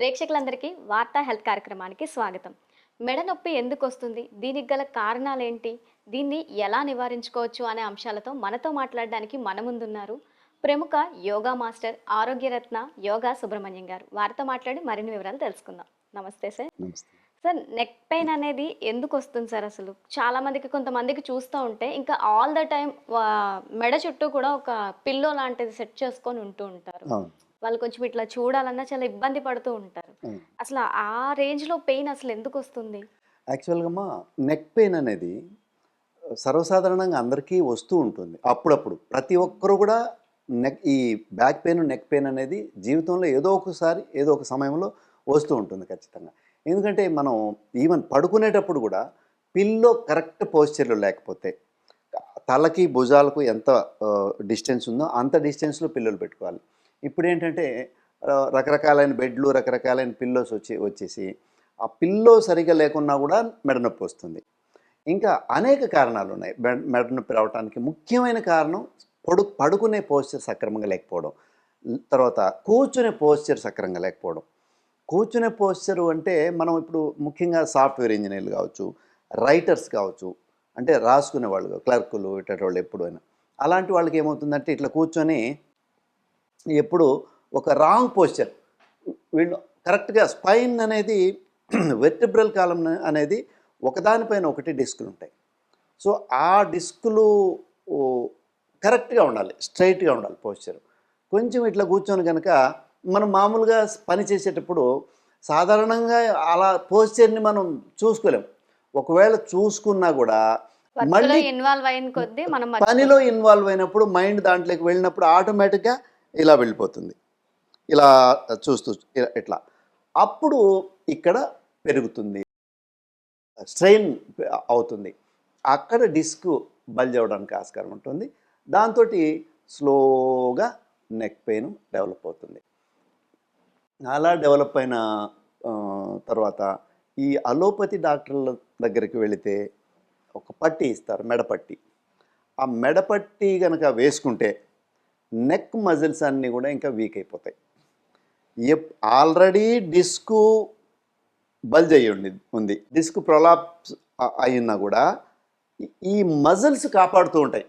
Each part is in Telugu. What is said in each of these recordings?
ప్రేక్షకులందరికీ వార్తా హెల్త్ కార్యక్రమానికి స్వాగతం. మెడ నొప్పి ఎందుకు వస్తుంది? దీనికి గల కారణాలు ఏంటి దీన్ని ఎలా నివారించుకోవచ్చు అనే అంశాలతో మనతో మాట్లాడడానికి మన ముందున్నారు ప్రముఖ yoga master Arogyaratna yoga Subrahmanyam garu. వారితో మాట్లాడి మరిన్ని వివరాలు తెలుసుకుందాం. నమస్తే సార్. సార్ నెక్ పెయిన్ అనేది ఎందుకు వస్తుంది సార్ అసలు? చాలా మందికి కొంతమందికి చూస్తూ ఉంటే ఇంకా ఆల్ ద టైం మెడ చుట్టూ కూడా ఒక పిల్లో లాంటిది సెట్ చేసుకొని ఉంటూ ఉంటారు. వాళ్ళు కొంచెం ఇట్లా చూడాలన్నా చాలా ఇబ్బంది పడుతూ ఉంటారు. అసలు ఆ రేంజ్లో పెయిన్ అసలు ఎందుకు వస్తుంది? యాక్చువల్గా నెక్ పెయిన్ అనేది సర్వసాధారణంగా అందరికీ వస్తూ ఉంటుంది. అప్పుడప్పుడు ప్రతి ఒక్కరు కూడా నెక్ ఈ బ్యాక్ పెయిన్ నెక్ పెయిన్ అనేది జీవితంలో ఏదో ఒకసారి ఏదో ఒక సమయంలో వస్తూ ఉంటుంది ఖచ్చితంగా. ఎందుకంటే మనం ఈవెన్ పడుకునేటప్పుడు కూడా పిల్లో కరెక్ట్ పోస్చర్లో లేకపోతే తలకి భుజాలకు ఎంత డిస్టెన్స్ ఉందో అంత డిస్టెన్స్లో పిల్లలు పెట్టుకోవాలి. ఇప్పుడు ఏంటంటే రకరకాలైన బెడ్లు రకరకాలైన పిల్లోస్ వచ్చి వచ్చేసి ఆ పిల్లో సరిగా లేకున్నా కూడా మెడనొప్పి వస్తుంది. ఇంకా అనేక కారణాలు ఉన్నాయి మెడ- మెడ నొప్పి రావడానికి ముఖ్యమైన కారణం పడు పడుకునే పోస్చర్ సక్రమంగా లేకపోవడం. తర్వాత కూర్చునే పోస్చర్ సక్రమంగా లేకపోవడం. కూర్చునే పోస్చర్ అంటే మనం ఇప్పుడు ముఖ్యంగా సాఫ్ట్వేర్ ఇంజనీర్లు కావచ్చు రైటర్స్ కావచ్చు అంటే రాసుకునే వాళ్ళు క్లర్కులు ఇట్టేటోళ్ళు వాళ్ళు ఎప్పుడైనా. అలాంటి వాళ్ళకి ఏమవుతుందంటే ఇట్లా కూర్చొని ఎప్పుడు ఒక రాంగ్ పోస్చర్. వీళ్ళు కరెక్ట్గా స్పైన్ అనేది వెర్టిబ్రల్ కాలం అనేది ఒకదానిపైన ఒకటి డిస్కులు ఉంటాయి సో ఆ డిస్కులు కరెక్ట్గా ఉండాలి స్ట్రైట్గా ఉండాలి పోస్చర్. కొంచెం ఇట్లా కూర్చొని కనుక మనం మామూలుగా పని చేసేటప్పుడు సాధారణంగా అలా పోస్చర్ని మనం చూసుకోలేం. ఒకవేళ చూసుకున్నా కూడా మళ్ళీ ఇన్వాల్వ్ అయిన కొద్దీ మనం పనిలో ఇన్వాల్వ్ అయినప్పుడు మైండ్ దాంట్లోకి వెళ్ళినప్పుడు ఆటోమేటిక్గా ఇలా వెళ్ళిపోతుంది. ఇలా చూస్తూ ఇలా- ఇట్లా. అప్పుడు ఇక్కడ పెరుగుతుంది. స్ట్రెయిన్ అవుతుంది. అక్కడ డిస్క్ బల్జ్ అవ్వడానికి ఆస్కారం ఉంటుంది. దాంతో స్లోగా నెక్ పెయిన్ డెవలప్ అవుతుంది. అలా డెవలప్ అయిన తర్వాత ఈ అలోపతి డాక్టర్ల దగ్గరికి వెళితే ఒక పట్టి ఇస్తారు మెడపట్టి ఆ మెడపట్టి కనుక వేసుకుంటే నెక్ మజిల్స్ అన్నీ కూడా ఇంకా వీక్ అయిపోతాయి. ఎప్ ఆల్రెడీ డిస్కు బల్జ్ అయ్యి ఉంది. ఉంది డిస్క్ ప్రొలాప్స్ అయినా కూడా ఈ- ఈ మజిల్స్ కాపాడుతూ ఉంటాయి.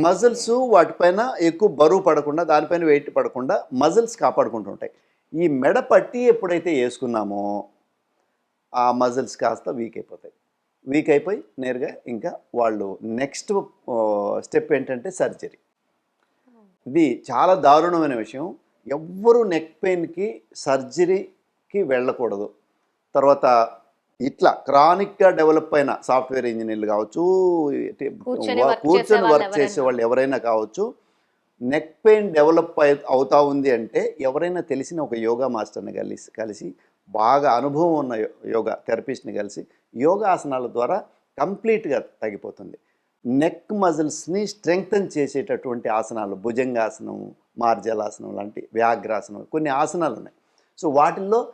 మజిల్స్ వాటిపైన ఎక్కువ బరువు పడకుండా దానిపైన వెయిట్ పడకుండా మజిల్స్ కాపాడుకుంటూ ఉంటాయి. ఈ మెడ పట్టి ఎప్పుడైతే వేసుకున్నామో ఆ మజిల్స్ కాస్త వీక్ అయిపోతాయి. వీక్ అయిపోయి నేరుగా ఇంకా వాళ్ళు నెక్స్ట్ స్టెప్ ఏంటంటే సర్జరీ ఇది చాలా దారుణమైన విషయం. ఎవ్వరూ నెక్ పెయిన్కి సర్జరీకి వెళ్ళకూడదు. తర్వాత ఇట్లా క్రానిక్గా డెవలప్ అయిన సాఫ్ట్వేర్ ఇంజనీర్లు కావచ్చు కూర్చొని వర్క్ చేసే వాళ్ళు ఎవరైనా. కావచ్చు నెక్ పెయిన్ డెవలప్ అయి అవుతా ఉంది అంటే ఎవరైనా తెలిసిన ఒక యోగా మాస్టర్ని కలిసి కలిసి బాగా అనుభవం ఉన్న యోగా థెరపిస్ట్ని కలిసి యోగా ఆసనాల ద్వారా కంప్లీట్గా తగ్గిపోతుంది. నెక్ మజిల్స్ని స్ట్రెంగ్తన్ చేసేటటువంటి ఆసనాలు భుజంగాసనం మార్జలాసనం లాంటి వ్యాఘ్రాసనం కొన్ని ఆసనాలు ఉన్నాయి. సో వాటిల్లో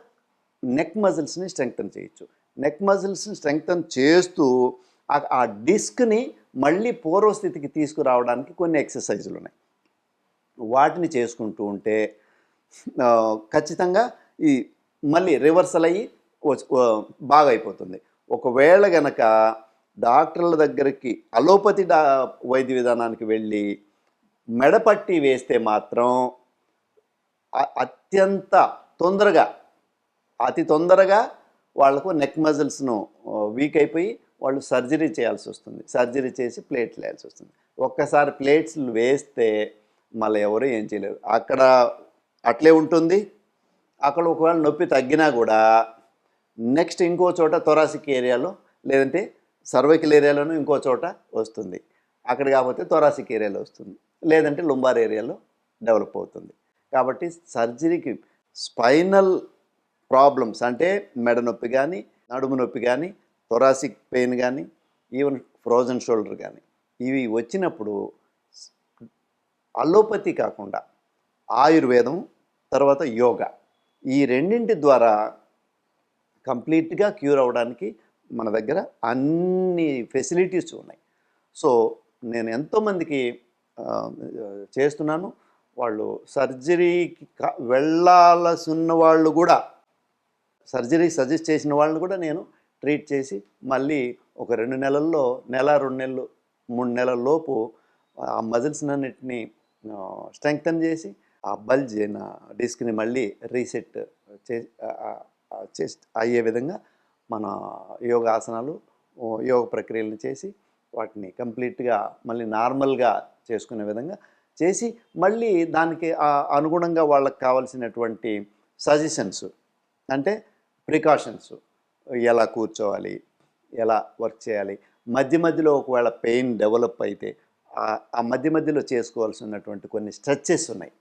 నెక్ మజిల్స్ని స్ట్రెంగ్తన్ చేయొచ్చు. నెక్ మజిల్స్ని స్ట్రెంగ్తన్ చేస్తూ ఆ- డిస్క్ని మళ్ళీ పూర్వస్థితికి తీసుకురావడానికి కొన్ని ఎక్సర్సైజులు ఉన్నాయి. వాటిని చేసుకుంటూ ఉంటే ఖచ్చితంగా ఈ మళ్ళీ రివర్సల్ అయ్యి బాగా అయిపోతుంది ఒకవేళ గనక డాక్టర్ల దగ్గరికి అలోపతి డా వైద్య విధానానికి వెళ్ళి మెడపట్టి వేస్తే మాత్రం అత్యంత తొందరగా అతి తొందరగా వాళ్ళకు నెక్ మజిల్స్ను వీక్ అయిపోయి వాళ్ళు సర్జరీ చేయాల్సి వస్తుంది. సర్జరీ చేసి ప్లేట్లు వేయాల్సి వస్తుంది. ఒక్కసారి ప్లేట్స్ వేస్తే మళ్ళీ ఎవరు ఏం చేయలేరు. అక్కడ అట్లే ఉంటుంది. అక్కడ ఒకవేళ నొప్పి తగ్గినా కూడా నెక్స్ట్ ఇంకో చోట థొరాసిక్ ఏరియాలో లేదంటే సర్వైకల్ ఏరియాలోనూ ఇంకో చోట వస్తుంది. అక్కడ కాకపోతే థొరాసిక్ ఏరియాలో వస్తుంది. లేదంటే లుంబార్ ఏరియాలో డెవలప్ అవుతుంది. కాబట్టి సర్జరీకి స్పైనల్ ప్రాబ్లమ్స్ అంటే మెడ నొప్పి కానీ నడుము నొప్పి కానీ థొరాసిక్ పెయిన్ కానీ ఈవెన్ ఫ్రోజన్ షోల్డర్ కానీ ఇవి వచ్చినప్పుడు అలోపతి కాకుండా ఆయుర్వేదం తర్వాత యోగా ఈ రెండింటి ద్వారా కంప్లీట్గా క్యూర్ అవ్వడానికి మన దగ్గర అన్ని ఫెసిలిటీస్ ఉన్నాయి. సో నేను ఎంతోమందికి చేస్తున్నాను. వాళ్ళు సర్జరీకి వెళ్ళాల్సి ఉన్న వాళ్ళు కూడా సర్జరీ సజెస్ట్ చేసిన వాళ్ళని కూడా నేను ట్రీట్ చేసి మళ్ళీ ఒక రెండు నెలల్లో నెల రెండు నెలలు మూడు నెలల లోపు ఆ మజిల్స్ అన్నిటిని స్ట్రెంగ్తన్ చేసి ఆ బల్జ్ అయిన డిస్క్ని మళ్ళీ రీసెట్ చే చేసి అయ్యే విధంగా మన యోగాసనాలు యోగ ప్రక్రియలను చేసి వాటిని కంప్లీట్గా మళ్ళీ నార్మల్గా చేసుకునే విధంగా చేసి మళ్ళీ దానికి అనుగుణంగా వాళ్ళకి కావాల్సినటువంటి సజెషన్స్ అంటే ప్రికాషన్స్ ఎలా కూర్చోవాలి ఎలా వర్క్ చేయాలి మధ్య మధ్యలో ఒకవేళ పెయిన్ డెవలప్ అయితే ఆ- ఆ మధ్య మధ్యలో చేసుకోవాల్సినటువంటి కొన్ని స్ట్రెచెస్ ఉన్నాయి.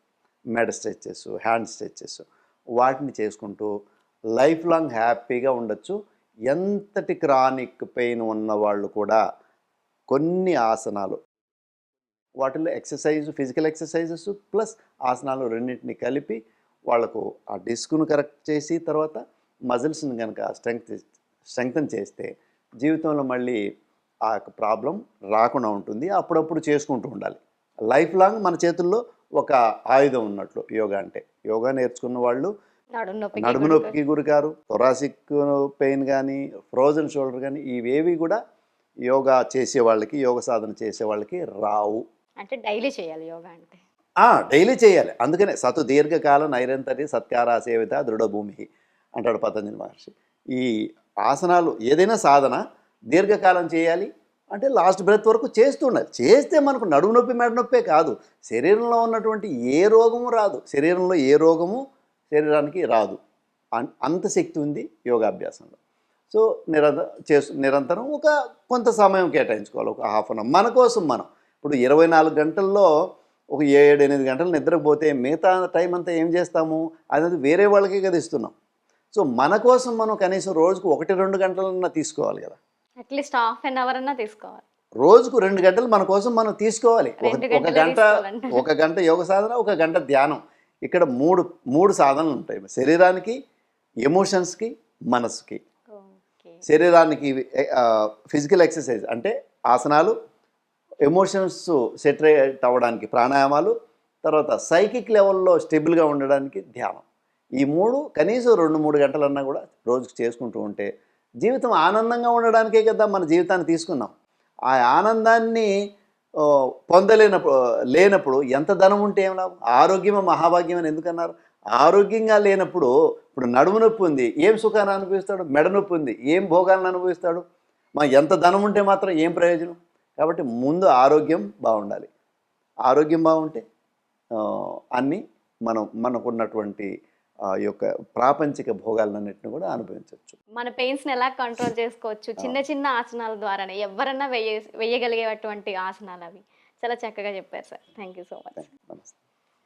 మెడ స్ట్రెచెస్ హ్యాండ్ స్ట్రెచెస్ వాటిని చేసుకుంటూ లైఫ్ లాంగ్ హ్యాపీగా ఉండొచ్చు. ఎంతటి క్రానిక్ పెయిన్ ఉన్న వాళ్ళు కూడా కొన్ని ఆసనాలు. వాటిలో ఎక్సర్సైజ్ ఫిజికల్ ఎక్సర్సైజెస్ ప్లస్ ఆసనాలు రెండింటిని కలిపి వాళ్ళకు ఆ డిస్క్ను కరెక్ట్ చేసి తర్వాత మజిల్స్ని కనుక స్ట్రెంగ్త్ స్ట్రెంగ్తన్ చేస్తే జీవితంలో మళ్ళీ ఆ యొక్క ప్రాబ్లం రాకుండా ఉంటుంది. అప్పుడప్పుడు చేసుకుంటూ ఉండాలి. లైఫ్ లాంగ్ మన చేతుల్లో ఒక ఆయుధం ఉన్నట్లు యోగా అంటే. యోగా నేర్చుకున్న వాళ్ళు నడుము నొప్పి నడుము నొప్పికి గురికారు థొరాసిక్ పెయిన్ కానీ ఫ్రోజన్ షోల్డర్ కానీ ఇవేవి కూడా యోగా చేసే వాళ్ళకి యోగ సాధన చేసే వాళ్ళకి రావు. అంటే డైలీ చేయాలి యోగా అంటే? డైలీ చేయాలి. అందుకనే సతు దీర్ఘకాల నైరంతరి సత్యారా సేవిత దృఢభూమి అంటాడు పతంజలి మహర్షి. ఈ ఆసనాలు ఏదైనా సాధన దీర్ఘకాలం చేయాలి. అంటే లాస్ట్ బ్రెత్ వరకు చేస్తూ ఉండాలి. చేస్తే మనకు నడుము నొప్పి మెడ నొప్పే కాదు. శరీరంలో ఉన్నటువంటి ఏ రోగము రాదు. శరీరంలో ఏ రోగము శరీరానికి రాదు. అంత శక్తి ఉంది యోగాభ్యాసంలో. సో నిరంతరం చేస్తూ నిరంతరం ఒక కొంత సమయం కేటాయించుకోవాలి. ఒక హాఫ్ అన్ అవర్. మన కోసం మనం. ఇప్పుడు ఇరవై నాలుగు గంటల్లో ఒక ఏడు ఎనిమిది గంటలు నిద్రపోతే మిగతా టైం అంతా ఏం చేస్తాము? అనేది వేరే వాళ్ళకే కదా ఇస్తున్నాం. సో మన కోసం మనం కనీసం రోజుకు ఒకటి రెండు గంటలన్నా తీసుకోవాలి కదా. అట్లీస్ట్ హాఫ్ అన్ అవర్ అన్నా తీసుకోవాలి. రోజుకు రెండు గంటలు మన కోసం మనం తీసుకోవాలి. ఒక గంట. ఒక గంట యోగ సాధన ఒక గంట ధ్యానం. ఇక్కడ మూడు మూడు సాధనలు ఉంటాయి శరీరానికి ఎమోషన్స్కి మనసుకి. శరీరానికి ఫిజికల్ ఎక్సర్సైజ్ అంటే ఆసనాలు ఎమోషన్స్ సెటరేట్ అవ్వడానికి ప్రాణాయామాలు తర్వాత సైకిక్ లెవెల్లో స్టెబుల్గా ఉండడానికి ధ్యానం. ఈ మూడు కనీసం రెండు మూడు గంటలన్నా కూడా రోజుకు చేసుకుంటూ ఉంటే జీవితం ఆనందంగా ఉండడానికే కదా మన జీవితాన్ని తీసుకున్నాం. ఆ ఆనందాన్ని పొందలేనప్పుడు లేనప్పుడు ఎంత ధనం ఉంటే ఏం లాభం? ఆరోగ్యమే మహాభాగ్యం అని ఎందుకన్నారు? ఆరోగ్యంగా లేనప్పుడు ఇప్పుడు నడుము నొప్పి ఉంది ఏం సుఖాన్ని అనుభవిస్తాడు? మెడ నొప్పి ఉంది ఏం భోగాలను అనుభవిస్తాడు? మా ఎంత ధనం ఉంటే మాత్రం ఏం ప్రయోజనం? కాబట్టి ముందు ఆరోగ్యం బాగుండాలి. ఆరోగ్యం బాగుంటే అన్నీ మనం మనకున్నటువంటి ఆ యొక్క ప్రాపంచిక భోగాలన్నింటిని కూడా అనుభవించవచ్చు. మన పెయిన్స్ని ఎలా కంట్రోల్ చేసుకోవచ్చు? చిన్న చిన్న ఆసనాల ద్వారానే ఎవరన్నా వెయ్య వేయగలిగేటువంటి ఆసనాలు అవి. చాలా చక్కగా చెప్పారు sir. Thank you so much నమస్తే.